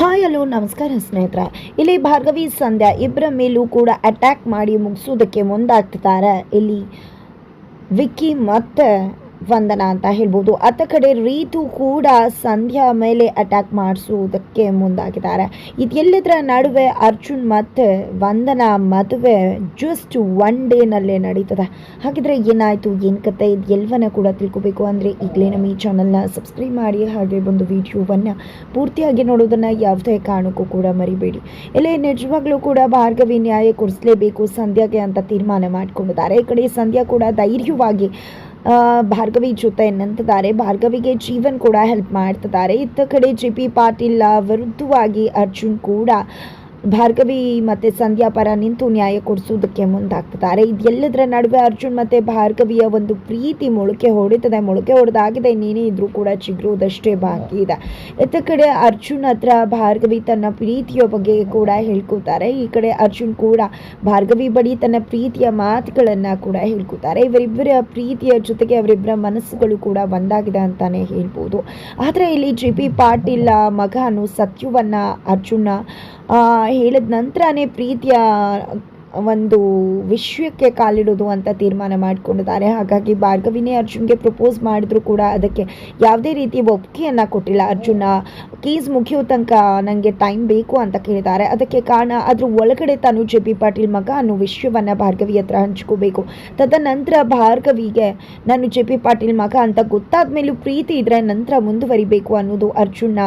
Hi hello ನಮಸ್ಕಾರ ಸ್ನೇಹಿತರೆ. ಇಲ್ಲಿ ಭಾರ್ಗವಿ, ಸಂಧ್ಯಾ ಇಬ್ಬರ ಮೇಲೂ ಕೂಡ ಅಟ್ಯಾಕ್ ಮಾಡಿ ಮುಗಿಸೋದಕ್ಕೆ ಮುಂದಾಗ್ತಿದ್ದಾರೆ. ಇಲ್ಲಿ ವಿಕ್ಕಿ ಮತ್ತು ವಂದನಾ ಅಂತ ಹೇಳ್ಬೋದು. ಅತ್ತ ಕಡೆ ರೀತು ಕೂಡ ಸಂಧ್ಯಾ ಮೇಲೆ ಅಟ್ಯಾಕ್ ಮಾಡಿಸುವುದಕ್ಕೆ ಮುಂದಾಗಿದ್ದಾರೆ. ಇದೆಲ್ಲದರ ನಡುವೆ ಅರ್ಜುನ್ ಮತ್ತು ವಂದನಾ ಮದುವೆ ಜಸ್ಟ್ ಒನ್ ಡೇನಲ್ಲೇ ನಡೀತದೆ. ಹಾಗಿದ್ರೆ ಏನಾಯಿತು? ಏನು ಕತೆ? ಇದು ಎಲ್ಲವನ್ನ ಕೂಡ ತಿಳ್ಕೊಬೇಕು ಅಂದರೆ ಈಗಲೇ ನಮ್ಮ ಈ ಚಾನಲ್ನ ಸಬ್ಸ್ಕ್ರೈಬ್ ಮಾಡಿ ಹಾಗೆ ಒಂದು ವಿಡಿಯೋವನ್ನು ಪೂರ್ತಿಯಾಗಿ ನೋಡೋದನ್ನು ಯಾವುದೇ ಕಾರಣಕ್ಕೂ ಕೂಡ ಮರಿಬೇಡಿ. ಇಲ್ಲೇ ನಿಜವಾಗ್ಲೂ ಕೂಡ ಭಾರ್ಗವಿ ನ್ಯಾಯ ಕೊಡಿಸಲೇಬೇಕು ಸಂಧ್ಯಾಗೆ ಅಂತ ತೀರ್ಮಾನ ಮಾಡಿಕೊಂಡಿದ್ದಾರೆ. ಈ ಕಡೆ ಸಂಧ್ಯಾ ಕೂಡ ಧೈರ್ಯವಾಗಿ ಭಾರ್ಗವಿ ಜೊತೆ ನಿಂತಿದ್ದಾರೆ ಭಾರ್ಗವಿಗೆ ಜೀವನ್ ಕೂಡ ಹೆಲ್ಪ್ ಮಾಡ್ತಿದ್ದಾರೆ. ಇತ್ತ ಕಡೆ ಜಿ ಪಿ ಪಾಟೀಲ್ ವಿರುದ್ಧವಾಗಿ ಅರ್ಜುನ್ ಕೂಡ ಭಾರ್ಗವಿ ಮತ್ತು ಸಂಧ್ಯಾ ಪರ ನಿಂತು ನ್ಯಾಯ ಕೊಡಿಸೋದಕ್ಕೆ ಮುಂದಾಗ್ತಿದ್ದಾರೆ. ಇದೆಲ್ಲದರ ನಡುವೆ ಅರ್ಜುನ್ ಮತ್ತು ಭಾರ್ಗವಿಯ ಒಂದು ಪ್ರೀತಿ ಮೊಳಕೆ ಹೊಡಿತದೆ, ಮೊಳಕೆ ಹೊಡೆದಾಗಿದೆ ನೀನೇ ಇದ್ರೂ ಕೂಡ ಚಿಗುರುವುದಷ್ಟೇ ಬಾಕಿ ಇದೆ. ಇತ್ತ ಕಡೆ ಅರ್ಜುನ್ ಹತ್ರ ಭಾರ್ಗವಿ ತನ್ನ ಪ್ರೀತಿಯ ಬಗ್ಗೆ ಕೂಡ ಹೇಳ್ಕೊತಾರೆ ಈ ಕಡೆ ಅರ್ಜುನ್ ಕೂಡ ಭಾರ್ಗವಿ ಬಳಿ ತನ್ನ ಪ್ರೀತಿಯ ಮಾತುಗಳನ್ನು ಕೂಡ ಹೇಳ್ಕೊತಾರೆ ಇವರಿಬ್ಬರ ಪ್ರೀತಿಯ ಜೊತೆಗೆ ಅವರಿಬ್ಬರ ಮನಸ್ಸುಗಳು ಕೂಡ ಒಂದಾಗಿದೆ ಅಂತಾನೆ ಹೇಳ್ಬೋದು. ಆದರೆ ಇಲ್ಲಿ ಜಿ ಪಿ ಪಾಟೀಲ್ ಮಗನು ಸತ್ಯವನ್ನ ಅರ್ಜುನ ಹೇಳಿದ ನಂತರನೇ ಪ್ರೀತಿಯ ಒಂದು ವಿಶ್ವಕ್ಕೆ ಕಾಲಿಡೋದು ಅಂತ ತೀರ್ಮಾನ ಮಾಡಿಕೊಂಡಿದ್ದಾರೆ. ಹಾಗಾಗಿ ಭಾರ್ಗವಿನೇ ಅರ್ಜುನ್ಗೆ ಪ್ರಪೋಸ್ ಮಾಡಿದ್ರು ಕೂಡ ಅದಕ್ಕೆ ಯಾವುದೇ ರೀತಿ ಒಪ್ಪಿಗೆಯನ್ನು ಕೊಟ್ಟಿಲ್ಲ. ಅರ್ಜುನ ಕೀಸ್ ಮುಗಿಯೋ ತನಕ ನನಗೆ ಟೈಮ್ ಬೇಕು ಅಂತ ಕೇಳಿದ್ದಾರೆ. ಅದಕ್ಕೆ ಕಾರಣ ಅದ್ರ ಒಳಗಡೆ ತಾನು ಜೆ ಪಿ ಪಾಟೀಲ್ ಮಗ ಅನ್ನೋ ವಿಶ್ವವನ್ನು ಭಾರ್ಗವಿ ಹತ್ರ ಹಂಚ್ಕೋಬೇಕು. ತದನಂತರ ಭಾರ್ಗವಿಗೆ ನಾನು ಜೆ ಪಿ ಪಾಟೀಲ್ ಮಗ ಅಂತ ಗೊತ್ತಾದ ಮೇಲೂ ಪ್ರೀತಿ ಇದ್ರೆ ನಂತರ ಮುಂದುವರಿಬೇಕು ಅನ್ನೋದು ಅರ್ಜುನ್ನ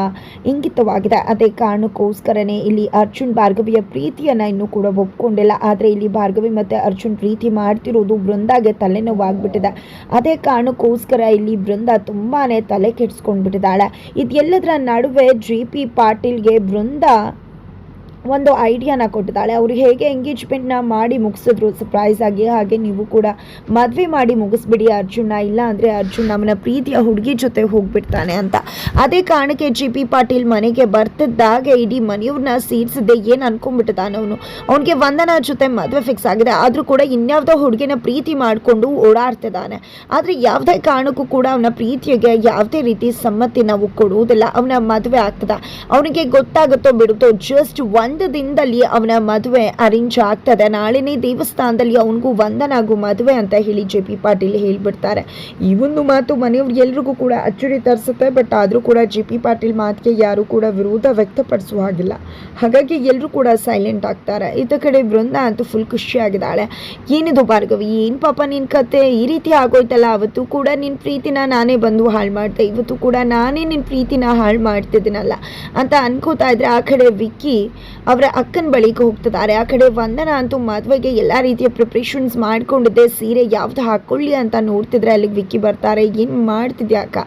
ಇಂಗಿತವಾಗಿದೆ. ಅದೇ ಕಾರಣಕ್ಕೋಸ್ಕರನೇ ಇಲ್ಲಿ ಅರ್ಜುನ್ ಭಾರ್ಗವಿಯ ಪ್ರೀತಿಯನ್ನು ಇನ್ನೂ ಕೂಡ ಒಪ್ಕೊಂಡಿಲ್ಲ. ಆದರೆ ಇಲ್ಲಿ ಭಾರ್ಗವಿ ಮತ್ತು ಅರ್ಜುನ್ ಪ್ರೀತಿ ಮಾಡ್ತಿರೋದು ಬೃಂದಾಗೆ ತಲೆನೋವಾಗ್ಬಿಟ್ಟಿದೆ. ಅದೇ ಕಾರಣಕ್ಕೋಸ್ಕರ ಇಲ್ಲಿ ಬೃಂದ ತುಂಬಾ ತಲೆ ಕೆಡಿಸ್ಕೊಂಡ್ಬಿಟ್ಟಿದ್ದಾಳೆ. ಇದೆಲ್ಲದರ ನಡುವೆ ಜಿ ಪಿ ಪಾಟೀಲ್ಗೆ ಬೃಂದ ಒಂದು ಐಡಿಯಾನ ಕೊಟ್ಟಿದ್ದಾಳೆ. ಅವರು ಹೇಗೆ ಎಂಗೇಜ್ಮೆಂಟ್ನ ಮಾಡಿ ಮುಗಿಸಿದ್ರು? ಸರ್ಪ್ರೈಸ್ ಆಗಿ ಹಾಗೆ ನೀವು ಕೂಡ ಮದುವೆ ಮಾಡಿ ಮುಗಿಸ್ಬಿಡಿ ಅರ್ಜುನ. ಇಲ್ಲ ಅಂದರೆ ಅರ್ಜುನ್ ನಮ್ಮನ್ನ ಪ್ರೀತಿಯ ಹುಡುಗಿ ಜೊತೆ ಹೋಗ್ಬಿಡ್ತಾನೆ ಅಂತ. ಅದೇ ಕಾರಣಕ್ಕೆ ಜಿ ಪಿ ಪಾಟೀಲ್ ಮನೆಗೆ ಬರ್ತಿದ್ದಾಗ ಇಡೀ ಮನೆಯವ್ರನ್ನ ಸೇರಿಸಿದ್ದೆ. ಏನು ಅನ್ಕೊಂಡ್ಬಿಟ್ಟಿದ್ದಾನೆ ಅವನು? ಅವನಿಗೆ ವಂದನ ಜೊತೆ ಮದುವೆ ಫಿಕ್ಸ್ ಆಗಿದೆ. ಆದರೂ ಕೂಡ ಇನ್ಯಾವುದೋ ಹುಡುಗಿನ ಪ್ರೀತಿ ಮಾಡಿಕೊಂಡು ಓಡಾಡ್ತಿದ್ದಾನೆ. ಆದರೆ ಯಾವುದೇ ಕಾರಣಕ್ಕೂ ಕೂಡ ಅವನ ಪ್ರೀತಿಗೆ ಯಾವುದೇ ರೀತಿ ಸಮ್ಮತಿ ನಾವು ಕೊಡುವುದಿಲ್ಲ. ಅವನ ಮದುವೆ ಆಗ್ತದ. ಅವನಿಗೆ ಗೊತ್ತಾಗುತ್ತೋ ಬಿಡುತ್ತೋ ಜಸ್ಟ್ ಒಂದು ದಿನದಲ್ಲಿ ಅವನ ಮದುವೆ ಅರೇಂಜ್ ಆಗ್ತದೆ. ನಾಳೆನೇ ದೇವಸ್ಥಾನದಲ್ಲಿ ಅವನಿಗೂ ವಂದನಾಗೂ ಮದುವೆ ಅಂತ ಹೇಳಿ ಜೆ ಪಿ ಪಾಟೀಲ್ ಹೇಳ್ಬಿಡ್ತಾರೆ. ಈ ಒಂದು ಮಾತು ಮನೆಯವ್ರು ಎಲ್ರಿಗೂ ಕೂಡ ಅಚ್ಚರಿ ತರಿಸುತ್ತೆ. ಬಟ್ ಆದರೂ ಕೂಡ ಜೆ ಪಿ ಪಾಟೀಲ್ ಮಾತಿಗೆ ಯಾರೂ ಕೂಡ ವಿರೋಧ ವ್ಯಕ್ತಪಡಿಸುವ ಹಾಗಿಲ್ಲ. ಹಾಗಾಗಿ ಎಲ್ಲರೂ ಕೂಡ ಸೈಲೆಂಟ್ ಆಗ್ತಾರೆ. ಇದ ಕಡೆ ವೃಂದ ಅಂತೂ ಫುಲ್ ಖುಷಿಯಾಗಿದ್ದಾಳೆ ಏನಿದು ಭಾರ್ಗವಿ? ಏನು ಪಾಪ ನಿನ್ನ ಕತೆ? ಈ ರೀತಿ ಆಗೋಯ್ತಲ್ಲ? ಅವತ್ತು ಕೂಡ ನಿನ್ನ ಪ್ರೀತಿನ ನಾನೇ ಬಂದು ಹಾಳು ಮಾಡ್ತೆ ಇವತ್ತು ಕೂಡ ನಾನೇ ನಿನ್ನ ಪ್ರೀತಿನ ಹಾಳು ಮಾಡ್ತಿದ್ದೀನಲ್ಲ ಅಂತ ಅನ್ಕೋತಾ ಇದ್ರೆ ಆ ಕಡೆ ವಿಕ್ಕಿ ಅವರ ಅಕ್ಕನ ಬಳಿಗೆ ಹೋಗ್ತಿದ್ದಾರೆ. ಆ ಕಡೆ ವಂದನ ಅಂತೂ ಮದುವೆಗೆ ಎಲ್ಲ ರೀತಿಯ ಪ್ರಿಪ್ರೇಷನ್ಸ್ ಮಾಡ್ಕೊಂಡಿದ್ದೆ. ಸೀರೆ ಯಾವ್ದು ಹಾಕ್ಕೊಳ್ಳಿ ಅಂತ ನೋಡ್ತಿದ್ರೆ ಅಲ್ಲಿಗೆ ವಿಕ್ಕಿ ಬರ್ತಾರೆ. ಏನು ಮಾಡ್ತಿದ್ಯಾ ಅಕ್ಕ?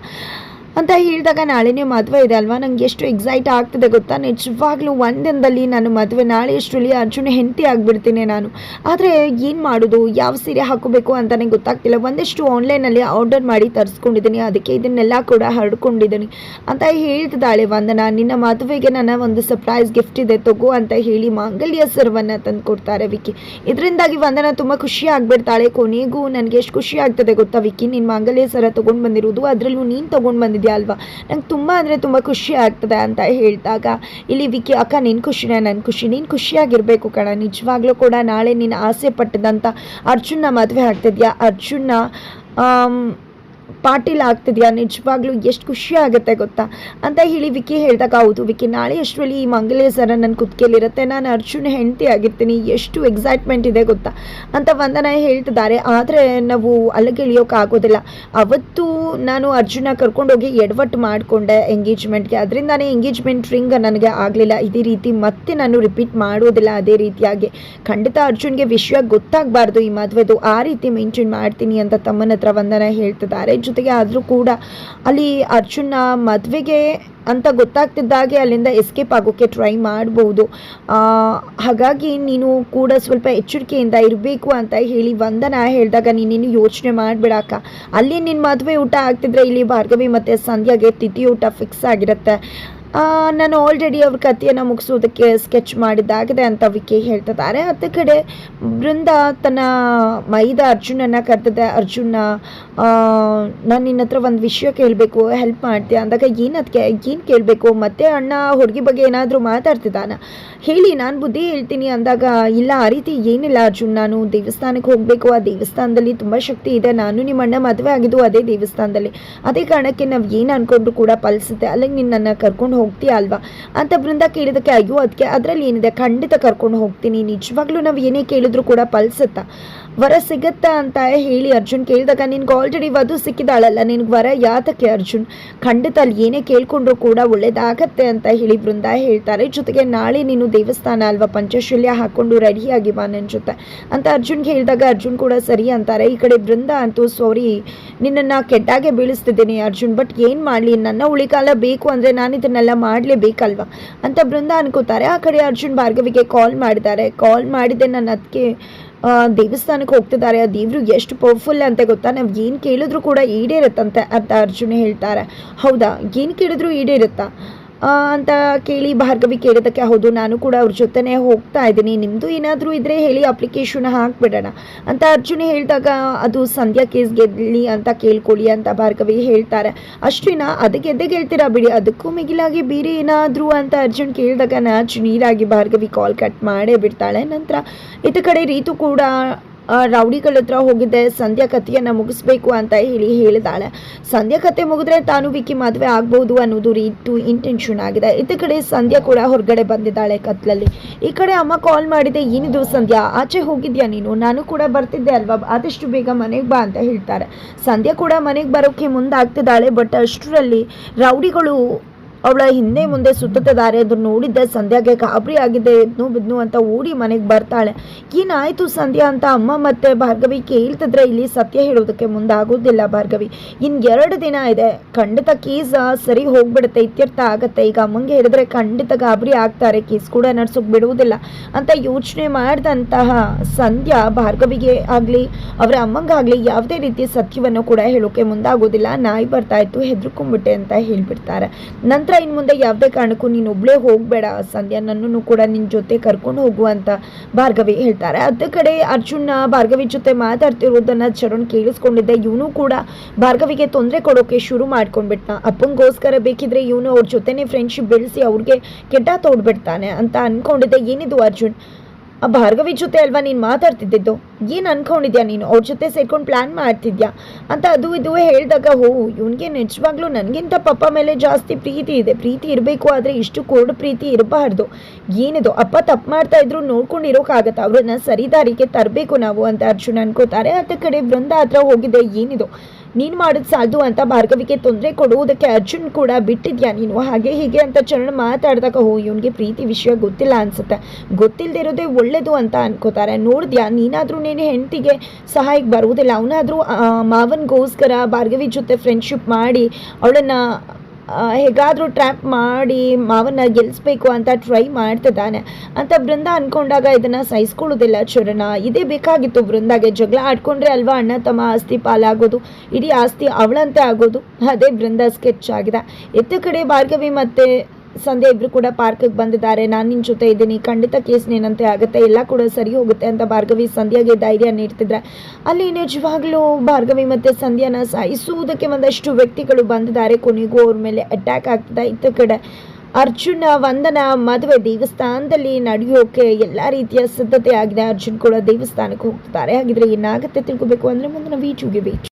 ಅಂತ ಹೇಳಿದಾಗ ನಾಳೆನೇ ಮದುವೆ ಇದೆ ಅಲ್ವಾ? ನಂಗೆ ಎಷ್ಟು ಎಕ್ಸೈಟ್ ಆಗ್ತದೆ ಗೊತ್ತಾ? ನಿಜವಾಗ್ಲೂ ಒಂದಿನದಲ್ಲಿ ನಾನು ಮದುವೆ, ನಾಳೆ ಎಷ್ಟರಲ್ಲಿ ಅರ್ಜುನ ಹೆಂಡತಿ ಆಗಿಬಿಡ್ತೀನಿ ನಾನು. ಆದರೆ ಏನು ಮಾಡೋದು? ಯಾವ ಸೀರೆ ಹಾಕೋಬೇಕು ಅಂತಲೇ ಗೊತ್ತಾಗ್ತಿಲ್ಲ. ಒಂದಷ್ಟು ಆನ್ಲೈನಲ್ಲಿ ಆರ್ಡರ್ ಮಾಡಿ ತರಿಸ್ಕೊಂಡಿದ್ದೀನಿ. ಅದಕ್ಕೆ ಇದನ್ನೆಲ್ಲ ಕೂಡ ಹರಡ್ಕೊಂಡಿದ್ದೀನಿ. ಅಂತ ಹೇಳ್ತಿದ್ದಾಳೆ ವಂದನಾ. ನಿನ್ನ ಮದುವೆಗೆ ನನ್ನ ಒಂದು ಸರ್ಪ್ರೈಸ್ ಗಿಫ್ಟ್ ಇದೆ. ತಗೋ ಅಂತ ಹೇಳಿ ಮಾಂಗಲ್ಯ ಸರ್ವನ್ನು ತಂದು ಕೊಡ್ತಾರೆ ವಿಕ್ಕಿ. ಇದರಿಂದಾಗಿ ವಂದನಾ ತುಂಬ ಖುಷಿ ಆಗ್ಬಿಡ್ತಾಳೆ. ಕೊನೆಗೂ ನನಗೆ ಎಷ್ಟು ಖುಷಿ ಆಗ್ತದೆ ಗೊತ್ತಾ ವಿಕ್ಕಿ? ನಿನ್ನ ಮಾಂಗಲ್ಯ ಸರ ತೊಗೊಂಡು ಬಂದಿರೋದು. ಅದರಲ್ಲೂ ನೀನು ತೊಗೊಂಡು ಬಂದಿದ್ಯಾ ಅಲ್ವಾ? ನಂಗೆ ತುಂಬ ಅಂದರೆ ತುಂಬ ಖುಷಿ ಆಗ್ತದೆ ಅಂತ ಹೇಳಿದಾಗ, ಇಲ್ಲಿ ವಿಕಿ, ಅಕ್ಕ ನಿನ್ನ ಖುಷಿನೇ ನನ್ನ ಖುಷಿ. ನೀನು ಖುಷಿಯಾಗಿರಬೇಕು ಕಣ. ನಿಜವಾಗ್ಲೂ ಕೂಡ ನಾಳೆ ನೀನು ಆಸೆ ಪಟ್ಟದಂಥ ಅರ್ಜುನ್ನ ಮದುವೆ ಆಗ್ತಿದ್ಯಾ? ಅರ್ಜುನ್ನ ಪಾಟೀಲ್ ಆಗ್ತಿದ್ಯಾ? ನಿಜವಾಗ್ಲೂ ಎಷ್ಟು ಖುಷಿ ಆಗುತ್ತೆ ಗೊತ್ತಾ? ಅಂತ ಹೇಳಿ ವಿಕಿ ಹೇಳಿದಾಗ, ಹೌದು ವಿಕ್ಕಿ ನಾಳೆ ಅಷ್ಟರಲ್ಲಿ ಈ ಮಂಗಲೇಶ್ವರ ನನ್ನ ಕುತ್ಕೆಲಿರುತ್ತೆ ನಾನು ಅರ್ಜುನ್ ಹೆಂಡತಿ ಆಗಿರ್ತೀನಿ. ಎಷ್ಟು ಎಕ್ಸೈಟ್ಮೆಂಟ್ ಇದೆ ಗೊತ್ತಾ? ಅಂತ ವಂದನ ಹೇಳ್ತಿದ್ದಾರೆ. ಆದರೆ ನಾವು ಅಲ್ಲಿಗೆ ಆಗೋದಿಲ್ಲ. ಅವತ್ತು ನಾನು ಅರ್ಜುನ ಕರ್ಕೊಂಡೋಗಿ ಎಡವಟ್ಟು ಮಾಡಿಕೊಂಡೆ ಎಂಗೇಜ್ಮೆಂಟ್ಗೆ ಅದರಿಂದಾನೇ ಎಂಗೇಜ್ಮೆಂಟ್ ರಿಂಗ್ ನನಗೆ ಆಗಲಿಲ್ಲ. ಇದೇ ರೀತಿ ಮತ್ತೆ ನಾನು ರಿಪೀಟ್ ಮಾಡೋದಿಲ್ಲ ಅದೇ ರೀತಿಯಾಗಿ. ಖಂಡಿತ ಅರ್ಜುನ್ಗೆ ವಿಷಯ ಗೊತ್ತಾಗಬಾರ್ದು ಈ ಮದುವೆದು. ಆ ರೀತಿ ಮೇಂಟೈನ್ ಮಾಡ್ತೀನಿ ಅಂತ ತಮ್ಮನ ಹತ್ರ ವಂದನ ಹೇಳ್ತಿದ್ದಾರೆ. ಜೊತೆಗೆ ಆದರೂ ಕೂಡ ಅಲ್ಲಿ ಅರ್ಜುನ ಮದುವೆಗೆ ಅಂತ ಗೊತ್ತಾಗ್ತಿದ್ದಾಗೆ ಅಲ್ಲಿಂದ ಎಸ್ಕೇಪ್ ಆಗೋಕ್ಕೆ ಟ್ರೈ ಮಾಡ್ಬೋದು. ಹಾಗಾಗಿ ನೀನು ಕೂಡ ಸ್ವಲ್ಪ ಎಚ್ಚರಿಕೆಯಿಂದ ಇರಬೇಕು ಅಂತ ಹೇಳಿ ವಂದನ ಹೇಳಿದಾಗ ನೀನೇನು ಯೋಚನೆ ಮಾಡಬೇಡಕ್ಕ. ಅಲ್ಲಿ ನಿನ್ನ ಮದುವೆ ಊಟ ಆಗ್ತಿದ್ರೆ ಇಲ್ಲಿ ಭಾರ್ಗವಿ ಮತ್ತು ಸಂಧ್ಯಾಗೆ ತಿಥಿ ಊಟ ಫಿಕ್ಸ್ ಆಗಿರುತ್ತೆ. ನಾನು ಆಲ್ರೆಡಿ ಅವ್ರ ಕಥೆಯನ್ನು ಮುಗಿಸೋದಕ್ಕೆ ಸ್ಕೆಚ್ ಮಾಡಿದ್ದಾಗಿದೆ ಅಂತ ವಿಕೆ ಹೇಳ್ತಿದ್ದಾರೆ. ಅತ್ತ ಕಡೆ ಬೃಂದ ತನ್ನ ಮೈದ ಅರ್ಜುನನ್ನ ಕರೆದಿದೆ. ಅರ್ಜುನ ನಾನು ನಿನ್ನ ಹತ್ರ ಒಂದು ವಿಷಯ ಕೇಳಬೇಕು ಹೆಲ್ಪ್ ಮಾಡ್ತೀಯ? ಅಂದಾಗ ಏನು ಅದಕ್ಕೆ ಏನು ಕೇಳಬೇಕು? ಮತ್ತೆ ಅಣ್ಣ ಹುಡುಗಿ ಬಗ್ಗೆ ಏನಾದರೂ ಮಾತಾಡ್ತಿದ್ದಾನ? ಹೇಳಿ, ನಾನು ಬುದ್ಧಿ ಹೇಳ್ತೀನಿ. ಅಂದಾಗ, ಇಲ್ಲ, ಆ ರೀತಿ ಏನಿಲ್ಲ ಅರ್ಜುನ್, ನಾನು ದೇವಸ್ಥಾನಕ್ಕೆ ಹೋಗಬೇಕು. ಆ ದೇವಸ್ಥಾನದಲ್ಲಿ ತುಂಬ ಶಕ್ತಿ ಇದೆ. ನಾನು ನಿಮ್ಮ ಅಣ್ಣ ಮದುವೆ ಆಗಿದ್ದು ಅದೇ ದೇವಸ್ಥಾನದಲ್ಲಿ. ಅದೇ ಕಾರಣಕ್ಕೆ ನಾವು ಏನು ಅಂದ್ಕೊಂಡ್ರು ಕೂಡ ಪಲ್ಸುತ್ತೆ ಅಲ್ಲಿಗೆ ನಿನ್ನನ್ನು ಕರ್ಕೊಂಡು ಹೋಗ್ತೀಯ ಅಲ್ವಾ? ಅಂತ ಬೃಂದ ಕೇಳಿದಕ್ಕೆ, ಅಯ್ಯೋ ಅದಕ್ಕೆ ಅದರಲ್ಲಿ ಏನಿದೆ? ಖಂಡಿತ ಕರ್ಕೊಂಡು ಹೋಗ್ತೀನಿ. ನಿಜವಾಗ್ಲೂ ನಾವು ಏನೇ ಕೇಳಿದ್ರು ಕೂಡ ಫಲಿಸುತ್ತಾ ವರ ಸಿಗುತ್ತಾ ಅಂತ ಹೇಳಿ ಅರ್ಜುನ್ ಕೇಳಿದಾಗ, ನಿನ್ಗೆ ಆಲ್ರೆಡಿ ವಧು ಸಿಕ್ಕಿದಾಳಲ್ಲ, ನಿನ್ಗೆ ವರ ಯಾತಕ್ಕೆ ಅರ್ಜುನ್? ಖಂಡಿತ ಅಲ್ಲಿ ಏನೇ ಕೇಳ್ಕೊಂಡ್ರು ಕೂಡ ಒಳ್ಳೇದಾಗತ್ತೆ ಅಂತ ಹೇಳಿ ಬೃಂದ ಹೇಳ್ತಾರೆ. ಜೊತೆಗೆ, ನಾಳೆ ನೀನು ದೇವಸ್ಥಾನ ಅಲ್ವಾ? ಪಂಚಶಲ್ಯ ಹಾಕೊಂಡು ರೆಡಿಯಾಗಿ ಬಾ ನನ್ನ ಜೊತೆ ಅಂತ ಅರ್ಜುನ್ಗೆ ಹೇಳಿದಾಗ ಅರ್ಜುನ್ ಕೂಡ ಸರಿ ಅಂತಾರೆ. ಈ ಕಡೆ ಬೃಂದ ಅಂತೂ ಸಾರಿ ನಿನ್ನನ್ನು ಕೆಟ್ಟಾಗೆ ಬೀಳಿಸ್ತಿದ್ದೀನಿ ಅರ್ಜುನ್ ಬಟ್ ಏನು ಮಾಡಲಿ? ನನ್ನ ಉಳಿಕಾಲ ಬೇಕು ಅಂದರೆ ನಾನು ಇದನ್ನೆಲ್ಲ ಮಾಡಲೇಬೇಕಲ್ವಾ ಅಂತ ಬೃಂದ ಅನ್ಕೋತಾರೆ. ಆ ಕಡೆ ಅರ್ಜುನ್ ಭಾರ್ಗವಿಗೆ ಕಾಲ್ ಮಾಡಿದ್ದಾರೆ. ಕಾಲ್ ಮಾಡಿದೆ ನನ್ನ ಅದಕ್ಕೆ ದೇವಸ್ಥಾನಕ್ಕೆ ಹೋಗ್ತಿದ್ದಾರೆ. ಆ ದೇವರು ಎಷ್ಟು ಪವರ್ಫುಲ್ ಅಂತ ಗೊತ್ತಾ? ನಾವು ಏನು ಕೇಳಿದ್ರು ಕೂಡ ಈಡೇರುತ್ತಂತೆ ಅಂತ ಅರ್ಜುನ ಹೇಳ್ತಾರೆ. ಹೌದಾ? ಏನು ಕೇಳಿದ್ರು ಈಡೇರುತ್ತಾ? ಅಂತ ಕೇಳಿ ಭಾರ್ಗವಿ ಕೇಳಿದ್ದಕ್ಕೆ ಹೌದು, ನಾನು ಕೂಡ ಅವ್ರ ಜೊತೆನೇ ಹೋಗ್ತಾ ಇದ್ದೀನಿ. ನಿಮ್ಮದು ಏನಾದರೂ ಇದ್ದರೆ ಹೇಳಿ ಅಪ್ಲಿಕೇಶನ್ ಹಾಕ್ಬಿಡೋಣ. ಅಂತ ಅರ್ಜುನ ಹೇಳಿದಾಗ, ಅದು ಸಂಧ್ಯಾ ಕೇಸ್ ಗೆಲ್ಲಿ ಅಂತ ಕೇಳ್ಕೊಳ್ಳಿ ಅಂತ ಭಾರ್ಗವಿ ಹೇಳ್ತಾರೆ. ಅಷ್ಟಿನ ಅದು ಗೆದ್ದೆ ಗೆಲ್ತೀರಾ ಬಿಡಿ, ಅದಕ್ಕೂ ಮಿಗಿಲಾಗಿ ಬೇರೆ ಏನಾದರೂ ಅಂತ ಅರ್ಜುನ್ ಕೇಳಿದಾಗ ನಾಚು ನೀರಾಗಿ ಭಾರ್ಗವಿ ಕಾಲ್ ಕಟ್ ಮಾಡೇ ಬಿಡ್ತಾಳೆ. ನಂತರ ಇತ್ತ ಕಡೆ ರೀತು ಕೂಡ ರೌಡಿಗಳ ಹತ್ರ ಹೋಗಿದ್ದೆ. ಸಂಧ್ಯಾ ಕಥೆಯನ್ನು ಮುಗಿಸ್ಬೇಕು ಅಂತ ಹೇಳಿ ಹೇಳಿದಾಳೆ. ಸಂಧ್ಯಾ ಕತೆ ಮುಗಿದ್ರೆ ತಾನು ವಿಕ್ಕಿ ಮದುವೆ ಆಗ್ಬೋದು ಅನ್ನೋದು ರೀತು ಇಂಟೆನ್ಷನ್ ಆಗಿದೆ. ಇತ್ತ ಕಡೆ ಸಂಧ್ಯಾ ಕೂಡ ಹೊರಗಡೆ ಬಂದಿದ್ದಾಳೆ ಕತ್ಲಲ್ಲಿ. ಈ ಕಡೆ ಅಮ್ಮ ಕಾಲ್ ಮಾಡಿದೆ, ಏನಿದು ಸಂಧ್ಯಾ, ಆಚೆ ಹೋಗಿದ್ಯಾ ನೀನು? ನಾನು ಕೂಡ ಬರ್ತಿದ್ದೆ ಅಲ್ವಾ? ಆದಷ್ಟು ಬೇಗ ಮನೆಗೆ ಬಾ ಅಂತ ಹೇಳ್ತಾರೆ. ಸಂಧ್ಯಾ ಕೂಡ ಮನೆಗೆ ಬರೋಕ್ಕೆ ಮುಂದಾಗ್ತಿದ್ದಾಳೆ ಬಟ್ ಅಷ್ಟರಲ್ಲಿ ರೌಡಿಗಳು ಅವಳ ಹಿಂದೆ ಮುಂದೆ ಸುತ್ತುತ್ತಿದ್ದಾರೆ ಅದನ್ನು ನೋಡಿದ್ದೆ ಸಂಧ್ಯಾಗೆ ಗಾಬರಿ ಆಗಿದೆ. ಎದ್ನು ಬಿದ್ನು ಅಂತ ಓಡಿ ಮನೆಗೆ ಬರ್ತಾಳೆ. ಏನಾಯ್ತು ಸಂಧ್ಯಾ ಅಂತ ಅಮ್ಮ ಮತ್ತೆ ಭಾರ್ಗವಿ ಕೇಳ್ತಿದ್ರೆ ಇಲ್ಲಿ ಸತ್ಯ ಹೇಳೋದಕ್ಕೆ ಮುಂದಾಗೋದಿಲ್ಲ ಭಾರ್ಗವಿ. ಇನ್ ಎರಡು ದಿನ ಇದೆ. ಖಂಡಿತ ಕೇಸ್ ಸರಿ ಹೋಗ್ಬಿಡುತ್ತೆ. ಇತ್ಯರ್ಥ ಆಗತ್ತೆ. ಈಗ ಅಮ್ಮಂಗೆ ಹೇಳಿದ್ರೆ ಖಂಡಿತ ಗಾಬರಿ ಆಗ್ತಾರೆ. ಕೇಸ್ ಕೂಡ ನಡ್ಸೋಕೆ ಬಿಡುವುದಿಲ್ಲ ಅಂತ ಯೋಚನೆ ಮಾಡಿದಂತಹ ಸಂಧ್ಯಾ ಭಾರ್ಗವಿಗೆ ಆಗಲಿ, ಅವರ ಅಮ್ಮಂಗಾಗ್ಲಿ ಯಾವುದೇ ರೀತಿ ಸತ್ಯವನ್ನು ಕೂಡ ಹೇಳೋಕೆ ಮುಂದಾಗೋದಿಲ್ಲ ನಾಯಿ ಬರ್ತಾ ಇತ್ತು. ಹೆದರ್ಕೊಂಡ್ಬಿಟ್ಟೆ ಅಂತ ಹೇಳ್ಬಿಡ್ತಾರೆ. ನಂತರ ಇನ್ನು ಮುಂದೆ ಯಾವುದೇ ಕಾರಣಕ್ಕೂ ನೀನು ಒಬ್ಳೇ ಹೋಗಬೇಡ, ಸಂಧ್ಯಾ. ನನ್ನನ್ನು ಕೂಡ ನಿನ್ನ ಜೊತೆ ಕರ್ಕೊಂಡು ಹೋಗುವಂತ ಭಾರ್ಗವಿ ಹೇಳ್ತಾರೆ. ಅದ ಕಡೆ ಅರ್ಜುನ ಭಾರ್ಗವಿ ಜೊತೆ ಮಾತಾಡ್ತಿರೋದನ್ನ ಚರಣ್ ಕೇಳಿಸ್ಕೊಂಡಿದ್ದೆ. ಇವನು ಕೂಡ ಭಾರ್ಗವಿಗೆ ತೊಂದರೆ ಕೊಡೋಕೆ ಶುರು ಮಾಡ್ಕೊಂಡ್ಬಿಟ್ಟ ಅಪ್ಪಂಗೋಸ್ಕರ ಬೇಕಿದ್ರೆ ಇವನು ಅವ್ರ ಜೊತೆನೆ ಫ್ರೆಂಡ್ಶಿಪ್ ಬೆಳೆಸಿ ಅವ್ರಿಗೆ ಕೆಟ್ಟ ತೋಡ್ಬಿಡ್ತಾನೆ ಅಂತ ಅನ್ಕೊಂಡಿದ್ದೆ. ಏನಿದು ಅರ್ಜುನ್? ಆ ಭಾರ್ಗವಿ ಜೊತೆ ಅಲ್ವಾ ನೀನು ಮಾತಾಡ್ತಿದ್ದಿದ್ದು? ಏನು ಅನ್ಕೊಂಡಿದ್ಯಾ ನೀನು? ಅವ್ರ ಜೊತೆ ಸೇರ್ಕೊಂಡು ಪ್ಲ್ಯಾನ್ ಮಾಡ್ತಿದ್ಯಾ? ಅಂತ ಅದು ಇದು ಹೇಳಿದಾಗ, ಹೋ, ಇವನಿಗೆ ನಿಜವಾಗ್ಲೂ ನನಗಿಂತ ಪಪ್ಪ ಮೇಲೆ ಜಾಸ್ತಿ ಪ್ರೀತಿ ಇದೆ. ಪ್ರೀತಿ ಇರಬೇಕು ಆದರೆ ಇಷ್ಟು ಕೋರ್ಡ್ ಪ್ರೀತಿ ಇರಬಾರ್ದು. ಏನಿದು, ಅಪ್ಪ ತಪ್ಪು ಮಾಡ್ತಾ ಇದ್ರು ನೋಡ್ಕೊಂಡು ಇರೋಕ್ಕಾಗತ್ತೆ ಅವ್ರನ್ನ ಸರಿದಾರಿಗೆ ತರಬೇಕು ನಾವು ಅಂತ ಅರ್ಜುನ್ ಅನ್ಕೋತಾರೆ. ಅದ ಕಡೆ ಬೃಂದ ಹತ್ರ ಹೋಗಿದೆ, ಏನಿದು? ನೀನು ಮಾಡೋದು ಸಾಧು ಅಂತ ಭಾರ್ಗವಿಗೆ ತೊಂದರೆ ಕೊಡುವುದಕ್ಕೆ ಅರ್ಜುನ್ ಕೂಡ ಬಿಟ್ಟಿದ್ಯಾ ನೀನು? ಹಾಗೆ ಹೀಗೆ ಅಂತ ಚರಣ ಮಾತಾಡಿದಾಗ ಹೋ ಇವನಿಗೆ ಪ್ರೀತಿ ವಿಷಯ ಗೊತ್ತಿಲ್ಲ ಅನ್ಸುತ್ತೆ. ಗೊತ್ತಿಲ್ಲದಿರೋದೇ ಒಳ್ಳೇದು ಅಂತ ಅನ್ಕೋತಾರೆ. ನೋಡಿದ್ಯಾ, ನೀನಾದರೂ ನೀನು ಹೆಂಡತಿಗೆ ಸಹಾಯಕ್ಕೆ ಬರುವುದಿಲ್ಲ. ಅವನಾದರೂ ಮಾವನ್ಗೋಸ್ಕರ ಭಾರ್ಗವಿ ಜೊತೆ ಫ್ರೆಂಡ್ಶಿಪ್ ಮಾಡಿ, ಅವಳನ್ನು ಹೇಗಾದರೂ ಟ್ರ್ಯಾಪ್ ಮಾಡಿ ಮಾವನ್ನ ಗೆಲ್ಲಿಸ್ಬೇಕು ಅಂತ ಟ್ರೈ ಮಾಡ್ತಿದ್ದಾನೆ. ಅಂತ ಬೃಂದ ಅಂದ್ಕೊಂಡಾಗ ಇದನ್ನು ಸಹಿಸ್ಕೊಳ್ಳೋದಿಲ್ಲ ಚರಣ ಇದೇ ಬೇಕಾಗಿತ್ತು ಬೃಂದಾಗೆ. ಜಗಳ ಆಡ್ಕೊಂಡ್ರೆ ಅಲ್ವಾ ಅಣ್ಣ ತಮ್ಮ ಆಸ್ತಿ ಪಾಲಾಗೋದು? ಇಡೀ ಆಸ್ತಿ ಅವಳಂತೆ ಆಗೋದು? ಅದೇ ಬೃಂದ ಸ್ಕೆಚ್ ಆಗಿದೆ. ಎತ್ತ ಕಡೆ ಭಾರ್ಗವಿ ಮತ್ತೆ ಸಂಧ್ಯಾ ಇಬ್ರು ಕೂಡ ಪಾರ್ಕಿಗೆ ಬಂದಿದ್ದಾರೆ. ನಾನು ನಿನ್ನ ಜೊತೆ ಇದ್ದೀನಿ. ಖಂಡಿತ ಕೇಸ್ ಏನಂತೆ ಆಗುತ್ತೆ? ಎಲ್ಲ ಕೂಡ ಸರಿ ಹೋಗುತ್ತೆ ಅಂತ ಭಾರ್ಗವಿ ಸಂಧ್ಯಾಗೆ ಧೈರ್ಯ ನೀಡ್ತಿದ್ರೆ. ಅಲ್ಲಿ ನಿಜವಾಗ್ಲೂ ಭಾರ್ಗವಿ ಮತ್ತೆ ಸಂಧ್ಯಾನ ಸಾಯಿಸುವುದಕ್ಕೆ ಒಂದಷ್ಟು ವ್ಯಕ್ತಿಗಳು ಬಂದಿದ್ದಾರೆ. ಕೊನೆಗೂ ಅವ್ರ ಮೇಲೆ ಅಟ್ಯಾಕ್ ಆಗ್ತದೆ. ಇತ್ತ ಕಡೆ ಅರ್ಜುನ ವಂದನ ಮದುವೆ ದೇವಸ್ಥಾನದಲ್ಲಿ ನಡೆಯೋಕೆ ಎಲ್ಲ ರೀತಿಯ ಸಿದ್ಧತೆ ಆಗಿದೆ. ಅರ್ಜುನ್ ಕೂಡ ದೇವಸ್ಥಾನಕ್ಕೆ ಹೋಗ್ತಾರೆ ಹಾಗಿದ್ರೆ ಏನಾಗುತ್ತೆ ತಿಳ್ಕೊಬೇಕು ಅಂದ್ರೆ ಮುಂದಿನ ವೀಚುಗೆ ವೇಟ್